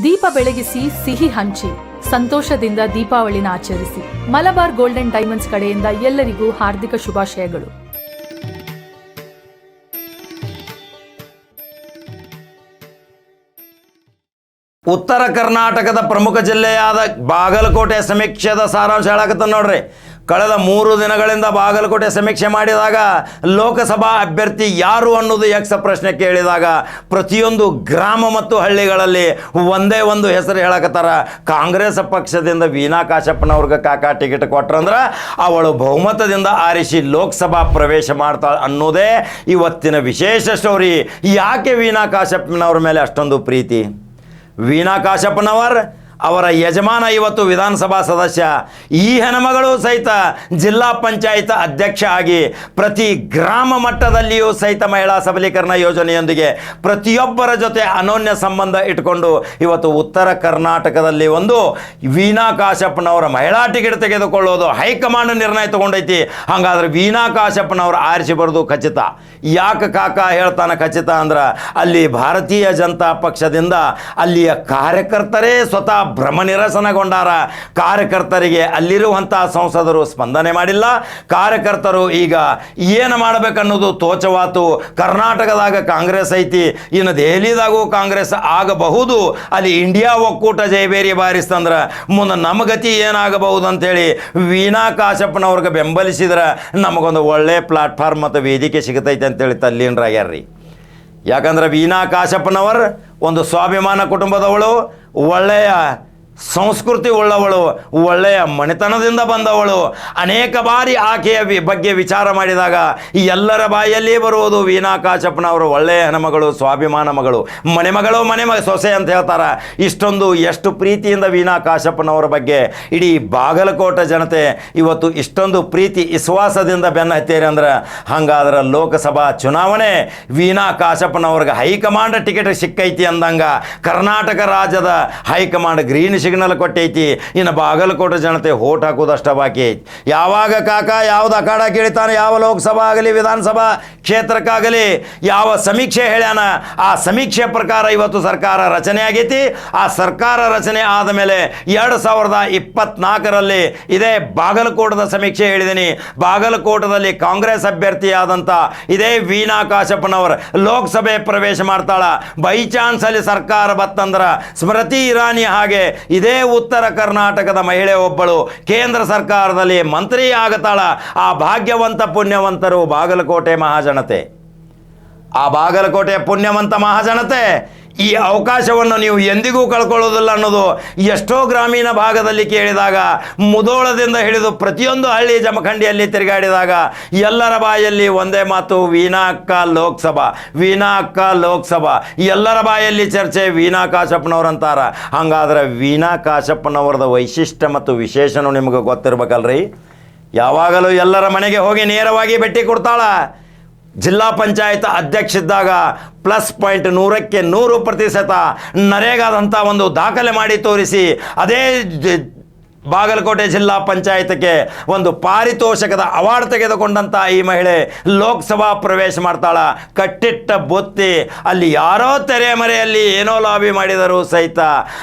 ದೀಪ ಬೆಳಗಿಸಿ ಸಿಹಿ ಹಂಚಿ, ಸಂತೋಷದಿಂದ ದೀಪಾವಳಿನ ಆಚರಿಸಿ. ಮಲಬಾರ್ ಗೋಲ್ಡನ್ ಡೈಮಂಡ್ಸ್ ಕಡೆಯಿಂದ ಎಲ್ಲರಿಗೂ ಹಾರ್ದಿಕ ಶುಭಾಶಯಗಳು. ಉತ್ತರ ಕರ್ನಾಟಕದ ಪ್ರಮುಖ ಜಿಲ್ಲೆಯಾದ ಬಾಗಲಕೋಟೆ ಸಮೀಕ್ಷೆದ ಸಾರಾಂಶ ಹೇಳಕತ್ತ ನೋಡ್ರಿ. ಕಳೆದ ಮೂರು ದಿನಗಳಿಂದ ಬಾಗಲಕೋಟೆ ಸಮೀಕ್ಷೆ ಮಾಡಿದಾಗ ಲೋಕಸಭಾ ಅಭ್ಯರ್ಥಿ ಯಾರು ಅನ್ನೋದು ಯಕ್ಷ ಪ್ರಶ್ನೆ ಕೇಳಿದಾಗ ಪ್ರತಿಯೊಂದು ಗ್ರಾಮ ಮತ್ತು ಹಳ್ಳಿಗಳಲ್ಲಿ ಒಂದೇ ಒಂದು ಹೆಸರು ಹೇಳಕತ್ತಾರ. ಕಾಂಗ್ರೆಸ್ ಪಕ್ಷದಿಂದ ವೀನಾ ಕಾಶಪ್ಪನವ್ರಿಗೆ ಕಾಕಾ ಟಿಕೆಟ್ ಕೊಟ್ರಂದ್ರೆ ಅವಳು ಬಹುಮತದಿಂದ ಆರಿಸಿ ಲೋಕಸಭಾ ಪ್ರವೇಶ ಮಾಡ್ತಾಳೆ ಅನ್ನೋದೇ ಇವತ್ತಿನ ವಿಶೇಷ ಸ್ಟೋರಿ ಯಾಕೆ ವೀನಾ ಕಾಶಪ್ಪನವ್ರ ಮೇಲೆ ಅಷ್ಟೊಂದು ಪ್ರೀತಿ? ವೀನಾ ಕಾಶಪ್ಪನವರ್ ಅವರ ಯಜಮಾನ ಇವತ್ತು ವಿಧಾನಸಭಾ ಸದಸ್ಯ. ಈ ಹೆಣ್ಮಗಳು ಸಹಿತ ಜಿಲ್ಲಾ ಪಂಚಾಯತ್ ಅಧ್ಯಕ್ಷ ಆಗಿ ಪ್ರತಿ ಗ್ರಾಮ ಮಟ್ಟದಲ್ಲಿಯೂ ಸಹಿತ ಮಹಿಳಾ ಸಬಲೀಕರಣ ಯೋಜನೆಯೊಂದಿಗೆ ಪ್ರತಿಯೊಬ್ಬರ ಜೊತೆ ಅನೋನ್ಯ ಸಂಬಂಧ ಇಟ್ಕೊಂಡು ಇವತ್ತು ಉತ್ತರ ಕರ್ನಾಟಕದಲ್ಲಿ ಒಂದು ವೀಣಾ ಕಾಶಪ್ಪನವರ ಮಹಿಳಾ ಟಿಕೆಟ್ ತೆಗೆದುಕೊಳ್ಳೋದು ಹೈಕಮಾಂಡ್ ನಿರ್ಣಯ ತಗೊಂಡೈತಿ. ಹಾಗಾದ್ರೆ ವೀಣಾ ಕಾಶಪ್ಪನವರು ಆರಿಸಿ ಬರೋದು ಖಚಿತ. ಯಾಕೆ ಕಾಕ ಹೇಳ್ತಾನೆ ಖಚಿತ ಅಂದ್ರೆ ಅಲ್ಲಿ ಭಾರತೀಯ ಜನತಾ ಪಕ್ಷದಿಂದ ಅಲ್ಲಿಯ ಕಾರ್ಯಕರ್ತರೇ ಸ್ವತಃ ಭ್ರಮ ನಿರಸನಗೊಂಡಾರ ಕಾರ್ಯಕರ್ತರಿಗೆ ಅಲ್ಲಿರುವಂಥ ಸಂಸದರು ಸ್ಪಂದನೆ ಮಾಡಿಲ್ಲ. ಕಾರ್ಯಕರ್ತರು ಈಗ ಏನು ಮಾಡಬೇಕನ್ನೋದು ತೋಚವಾತು. ಕರ್ನಾಟಕದಾಗ ಕಾಂಗ್ರೆಸ್ ಐತಿ, ಇನ್ನು ದೆಹಲಿದಾಗೂ ಕಾಂಗ್ರೆಸ್ ಆಗಬಹುದು. ಅಲ್ಲಿ ಇಂಡಿಯಾ ಒಕ್ಕೂಟ ಜಯಬೇರಿ ಬಾರಿಸ್ತಂದ್ರೆ ಮುಂದೆ ನಮ್ಮ ಗತಿ ಏನಾಗಬಹುದು ಅಂತೇಳಿ ವೀಣಾ ಕಾಶಪ್ಪನವ್ರಿಗೆ ಬೆಂಬಲಿಸಿದ್ರೆ ನಮಗೊಂದು ಒಳ್ಳೆ ಪ್ಲಾಟ್ಫಾರ್ಮ್ ಮತ್ತು ವೇದಿಕೆ ಸಿಗತೈತೆ ಅಂತೇಳಿ ತಲ್ಲೀನರಾಗ್ಯಾರ್ರಿ. ಯಾಕಂದ್ರೆ ವೀಣಾ ಕಾಶಪ್ಪನವರ್ ಒಂದು ಸ್ವಾಭಿಮಾನ ಕುಟುಂಬದವಳು ಒಳ್ಳೆಯ ಸಂಸ್ಕೃತಿ ಉಳ್ಳವಳು, ಒಳ್ಳೆಯ ಮನೆತನದಿಂದ ಬಂದವಳು. ಅನೇಕ ಬಾರಿ ಆಕೆಯ ಬಗ್ಗೆ ವಿಚಾರ ಮಾಡಿದಾಗ ಎಲ್ಲರ ಬಾಯಲ್ಲಿ ಬರುವುದು ವೀಣಾ ಕಾಶಪ್ಪನವರು ಒಳ್ಳೆಯ ಹೆಣ್ಮಗಳು, ಸ್ವಾಭಿಮಾನ ಮಗಳು. ಮನೆ ಮಗಳು ಮನೆ ಸೊಸೆ ಅಂತ ಹೇಳ್ತಾರೆ. ಇಷ್ಟೊಂದು ಎಷ್ಟು ಪ್ರೀತಿಯಿಂದ ವೀಣಾ ಕಾಶಪ್ಪನವರ ಬಗ್ಗೆ ಇಡೀ ಬಾಗಲಕೋಟೆ ಜನತೆ ಇವತ್ತು ಇಷ್ಟೊಂದು ಪ್ರೀತಿ, ವಿಶ್ವಾಸದಿಂದ ಬೆನ್ನ ಹತ್ತೀರಿ ಅಂದ್ರೆ ಹಂಗಾದ್ರೆ ಲೋಕಸಭಾ ಚುನಾವಣೆ ವೀಣಾ ಕಾಶಪ್ಪನವ್ರಿಗೆ ಹೈಕಮಾಂಡ್ ಟಿಕೆಟ್ ಸಿಕ್ಕೈತಿ ಅಂದಂಗ ಕರ್ನಾಟಕ ರಾಜ್ಯದ ಹೈಕಮಾಂಡ್ ಗ್ರೀನ್ ಸಿಗ್ನಲ್ ಕೊಟ್ಟೈತಿ. ಇನ್ನು ಬಾಗಲಕೋಟೆ ಜನತೆ ಹೋಟ್ ಹಾಕೋದಷ್ಟ ಬಾಕಿ ಐತಿ. ಯಾವಾಗ ಕಾಕ, ಯಾವ್ದು ಅಖಾಡ ಕೇಳಿತಾನೆ, ಯಾವ ಲೋಕಸಭಾ ಆಗಲಿ, ವಿಧಾನಸಭಾ ಕ್ಷೇತ್ರಕ್ಕಾಗಲಿ, ಯಾವ ಸಮೀಕ್ಷೆ ಹೇಳ್ಯಾನ, ಆ ಸಮೀಕ್ಷೆ ಪ್ರಕಾರ ಇವತ್ತು ಸರ್ಕಾರ ರಚನೆ ಆಗೈತಿ. ಆ ಸರ್ಕಾರ ರಚನೆ ಆದ ಮೇಲೆ ಎರಡು ಸಾವಿರದ ಇಪ್ಪತ್ನಾಲ್ಕರಲ್ಲಿ ಇದೇ ಬಾಗಲಕೋಟದ ಸಮೀಕ್ಷೆ ಹೇಳಿದ್ದೀನಿ ಬಾಗಲಕೋಟದಲ್ಲಿ ಕಾಂಗ್ರೆಸ್ ಅಭ್ಯರ್ಥಿಯಾದಂಥ ಇದೇ ವೀಣಾ ಕಾಶಪ್ಪನವರು ಲೋಕಸಭೆ ಪ್ರವೇಶ ಮಾಡ್ತಾಳ. ಬೈ ಚಾನ್ಸ್ ಅಲ್ಲಿ ಸರ್ಕಾರ ಬತ್ತಂದ್ರ ಸ್ಮೃತಿ ಇರಾನಿ ಹಾಗೆ ಇದೇ ಉತ್ತರ ಕರ್ನಾಟಕದ ಮಹಿಳೆ ಒಬ್ಬಳು ಕೇಂದ್ರ ಸರ್ಕಾರದಲ್ಲಿ ಮಂತ್ರಿ ಆಗತಾಳ ಆ ಭಾಗ್ಯವಂತ ಪುಣ್ಯವಂತರು ಬಾಗಲಕೋಟೆ ಮಹಾಜನತೆ. ಆ ಬಾಗಲಕೋಟೆಯ ಪುಣ್ಯವಂತ ಮಹಾಜನತೆ, ಈ ಅವಕಾಶವನ್ನು ನೀವು ಎಂದಿಗೂ ಕಳ್ಕೊಳ್ಳೋದಿಲ್ಲ ಅನ್ನೋದು ಎಷ್ಟೋ ಗ್ರಾಮೀಣ ಭಾಗದಲ್ಲಿ ಕೇಳಿದಾಗ, ಮುದೋಳದಿಂದ ಹಿಡಿದು ಪ್ರತಿಯೊಂದು ಹಳ್ಳಿ ಜಮಖಂಡಿಯಲ್ಲಿ ತಿರುಗಾಡಿದಾಗ, ಎಲ್ಲರ ಬಾಯಲ್ಲಿ ಒಂದೇ ಮಾತು ವೀಣಾ ಅಕ್ಕ ಲೋಕಸಭಾ ವೀಣಾ ಅಕ್ಕ ಲೋಕಸಭಾ. ಎಲ್ಲರ ಬಾಯಲ್ಲಿ ಚರ್ಚೆ ವೀಣಾ ಕಾಶಪ್ಪನವ್ರಂತಾರ ಹಂಗಾದ್ರೆ ವೀಣಾ ಕಾಶಪ್ಪನವ್ರದ ವೈಶಿಷ್ಟ್ಯ ಮತ್ತು ವಿಶೇಷನೂ ನಿಮಗೆ ಗೊತ್ತಿರ್ಬೇಕಲ್ರಿ? ಯಾವಾಗಲೂ ಎಲ್ಲರ ಮನೆಗೆ ಹೋಗಿ ನೇರವಾಗಿ ಭೇಟಿ ಕೊಡ್ತಾಳ. ಜಿಲ್ಲಾ ಪಂಚಾಯತ್ ಅಧ್ಯಕ್ಷ ಇದ್ದಾಗ ಪ್ಲಸ್ ಪಾಯಿಂಟ್ ನೂರಕ್ಕೆ ನೂರು ಪ್ರತಿಶತ ನರೇಗಾದಂಥ ಒಂದು ದಾಖಲೆ ಮಾಡಿ ತೋರಿಸಿ. ಅದೇ ಬಾಗಲಕೋಟೆ ಜಿಲ್ಲಾ ಪಂಚಾಯತ್ಗೆ ಒಂದು ಪಾರಿತೋಷಕದ ಅವಾರ್ಡ್ ತೆಗೆದುಕೊಂಡಂಥ ಈ ಮಹಿಳೆ ಲೋಕಸಭಾ ಪ್ರವೇಶ ಮಾಡ್ತಾಳ. ಕಟ್ಟಿಟ್ಟ ಬೊತ್ತಿ. ಅಲ್ಲಿ ಯಾರೋ ತೆರೆಮರೆಯಲ್ಲಿ ಏನೋ ಲಾಬಿ ಮಾಡಿದರು ಸಹಿತ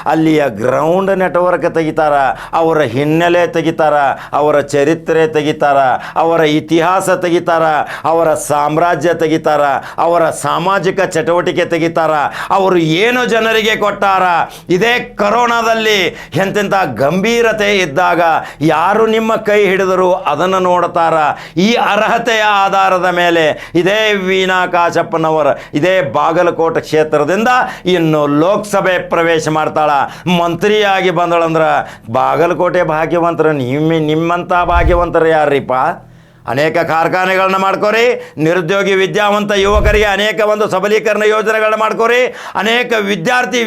ಅಲ್ಲಿಯ ಗ್ರೌಂಡ್ ನೆಟ್ವರ್ಕ್ ತೆಗಿತಾರ. ಅವರ ಹಿನ್ನೆಲೆ ತೆಗಿತಾರ. ಅವರ ಚರಿತ್ರೆ ತೆಗಿತಾರ. ಅವರ ಇತಿಹಾಸ ತೆಗಿತಾರ. ಅವರ ಸಾಮ್ರಾಜ್ಯ ತೆಗಿತಾರ. ಅವರ ಸಾಮಾಜಿಕ ಚಟುವಟಿಕೆ ತೆಗಿತಾರ. ಅವರು ಏನು ಜನರಿಗೆ ಕೊಟ್ಟಾರ? ಇದೇ ಕರೋನಾದಲ್ಲಿ ಎಂತೆಂಥ ಗಂಭೀರತೆ ಇದ್ದಾಗ ಯಾರು ನಿಮ್ಮ ಕೈ ಹಿಡಿದರು ಅದನ್ನು ನೋಡ್ತಾರ. ಈ ಅರ್ಹತೆಯ ಆಧಾರದ ಮೇಲೆ ಇದೇ ವೀಣಾ ಕಾಶಪ್ಪನವರ ಇದೇ ಬಾಗಲಕೋಟೆ ಕ್ಷೇತ್ರದಿಂದ ಇನ್ನು ಲೋಕಸಭೆ ಪ್ರವೇಶ ಮಾಡ್ತಾಳ. ಮಂತ್ರಿಯಾಗಿ ಬಂದಳಂದ್ರ ಬಾಗಲಕೋಟೆ ಭಾಗ್ಯವಂತರ, ನಿಮ್ಮ ನಿಮ್ಮಂಥ ಭಾಗ್ಯವಂತರು ಯಾರ್ರಿಪ್ಪ? ಅನೇಕ ಕಾರ್ಖಾನೆಗಳನ್ನ ಮಾಡ್ಕೋರಿ, ನಿರುದ್ಯೋಗಿ ವಿದ್ಯಾವಂತ ಯುವಕರಿಗೆ ಅನೇಕ ಒಂದು ಸಬಲೀಕರಣ ಯೋಜನೆಗಳನ್ನ ಮಾಡ್ಕೋರಿ, ಅನೇಕ ವಿದ್ಯಾರ್ಥಿ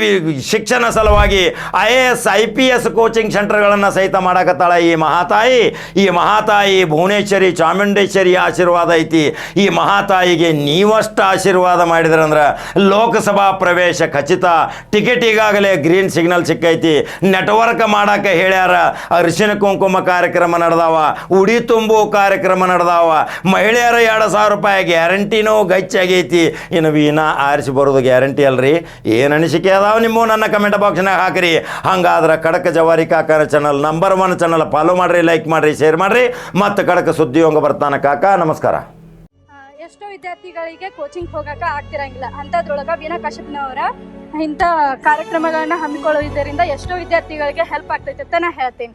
ಶಿಕ್ಷಣ ಸಲುವಾಗಿ I A S, I P S coaching ಸೆಂಟರ್ಗಳನ್ನು ಸಹಿತ ಮಾಡಕತ್ತಾಳ ಈ ಮಹಾತಾಯಿ. ಈ ಮಹಾತಾಯಿ ಭುವನೇಶ್ವರಿ, ಚಾಮುಂಡೇಶ್ವರಿ ಆಶೀರ್ವಾದ ಐತಿ. ಈ ಮಹಾತಾಯಿಗೆ ನೀವಷ್ಟು ಆಶೀರ್ವಾದ ಮಾಡಿದ್ರಂದ್ರೆ ಲೋಕಸಭಾ ಪ್ರವೇಶ ಖಚಿತ. ಟಿಕೆಟ್ ಈಗಾಗಲೇ ಗ್ರೀನ್ ಸಿಗ್ನಲ್ ಸಿಕ್ಕೈತಿ. ನೆಟ್ವರ್ಕ್ ಮಾಡಕ್ಕೆ ಹೇಳ್ಯಾರ ಅರಿಶಿನ ಕುಂಕುಮ ಕಾರ್ಯಕ್ರಮ ನಡೆದಾವ. ಉಡಿ ತುಂಬು ಕಾರ್ಯಕ್ರಮ ನಡೆದಾವ. ಮಹಿಳೆಯರ ಎರಡು ಸಾವಿರ ರೂಪಾಯಿ ಗ್ಯಾರಂಟಿನೂ ಗಚ್ಚಾಗೈತಿ. ಇನ್ನು ವೀಣಾ ಆರಿಸಿ ಬರೋದು ಗ್ಯಾರಂಟಿ ಅಲ್ರಿ. ಏನು ಅನಿಸಿಕೆ ಅದಾವ ನಿಮ್ಮ? ನನ್ನ ಕಮೆಂಟ್ ಬಾಕ್ಸ್ನಾಗ ಹಾಕ್ರಿ. ಹಂಗಾದ್ರೆ ಕಡಕ ಜವಾರಿ ಕಾಕನ channel number one channel follow ಮಾಡ್ರಿ ಲೈಕ್ ಮಾಡ್ರಿ ಶೇರ್ ಮಾಡ್ರಿ. ಮತ್ತು ಕಡಕ ಸುದ್ದಿ ಹಂಗ ಬರ್ತಾನ ಕಾಕ, ನಮಸ್ಕಾರ. ಎಷ್ಟೋ ವಿದ್ಯಾರ್ಥಿಗಳಿಗೆ ಕೋಚಿಂಗ್ ಹೋಗಕ್ಕೆ ಆಗ್ತಿರಂಗಿಲ್ಲ. ಅಂತದ್ರೊಳಗ ವೀಣಾ ಕಶ್ಯಪ್ನವರ ಇಂಥ ಕಾರ್ಯಕ್ರಮಗಳನ್ನ ಹಮ್ಮಿಕೊಳ್ಳುವುದರಿಂದ ಎಷ್ಟೋ ವಿದ್ಯಾರ್ಥಿಗಳಿಗೆ ಹೆಲ್ಪ್ ಆಗ್ತೈತೆ ಅಂತ ನಾ ಹೇಳ್ತೀನಿ.